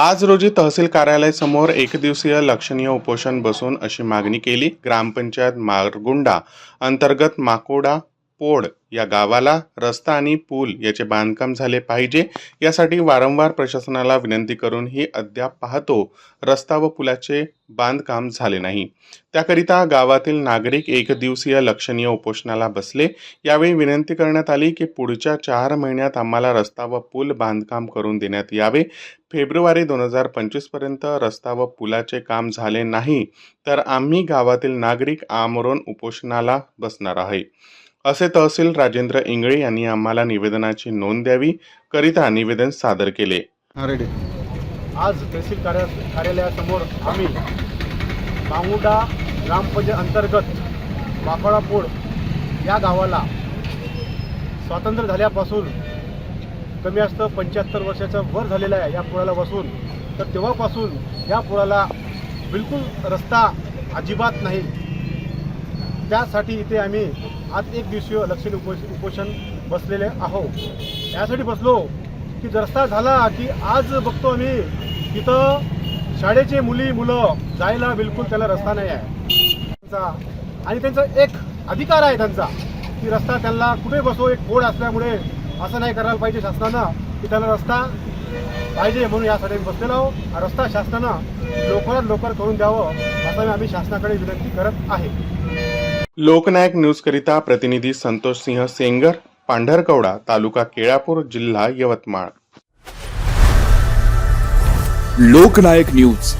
आज रोजी तहसील कार्यालय समोर एकदिवसीय लक्षणीय उपोषण बसून अशी मागणी केली. ग्रामपंचायत मारगुंडा अंतर्गत माकोडा पोड या गावाला रस्ता आणि पूल याचे बांधकाम झाले पाहिजे. यासाठी वारंवार प्रशासनाला विनंती करूनही अद्याप पाहतो रस्ता व पुलाचे बांधकाम झाले नाही. त्याकरिता गावातील नागरिक एक दिवसीय लक्षणीय उपोषणाला बसले. यावेळी विनंती करण्यात आली की पुढच्या चार महिन्यात आम्हाला रस्ता व पूल बांधकाम करून देण्यात यावे. फेब्रुवारी दोन हजार पंचवीसपर्यंत रस्ता व पुलाचे काम झाले नाही तर आम्ही गावातील नागरिक आमरण उपोषणाला बसणार आहे. असे तहसील राजेंद्र इंगळे यांनी आम्हाला निवेदनाची नोंद द्यावी करिता निवेदन सादर केले. हा रेडी आज तहसील कार्या कार्यालयासमोर आम्ही मांगुडा ग्रामपंचायत अंतर्गत माकडापूड या गावाला स्वातंत्र्य झाल्यापासून कमी असतं पंच्याहत्तर वर्षाचा वर झालेला आहे या पुलाला बसून. तर तेव्हापासून या पुलाला बिलकुल रस्ता अजिबात नाही. त्यासाठी इथे आम्ही आज एक दिवशीय लक्षण उपोष उपोषण बसलेले आहो. यासाठी बसलो की जर रस्ता झाला की आज बघतो आम्ही तिथं शाळेचे मुली मुलं जायला बिलकुल त्याला रस्ता नाही आहे. त्यांचा आणि त्यांचा एक अधिकार आहे त्यांचा की रस्ता त्यांना कुठे बसो एक कोड असल्यामुळे असं नाही करायला पाहिजे शासनानं की त्याला रस्ता पाहिजे म्हणून यासाठी बसलेलो आहोत. रस्ता शासनानं लवकरात लवकर करून द्यावं असं आम्ही शासनाकडे विनंती करत आहे. लोकनायक न्यूजकरिता प्रतिनिधी संतोष सिंह सेंगर पांढरकवडा तालुका केळापूर जिल्हा यवतमाळ. लोकनायक न्यूज.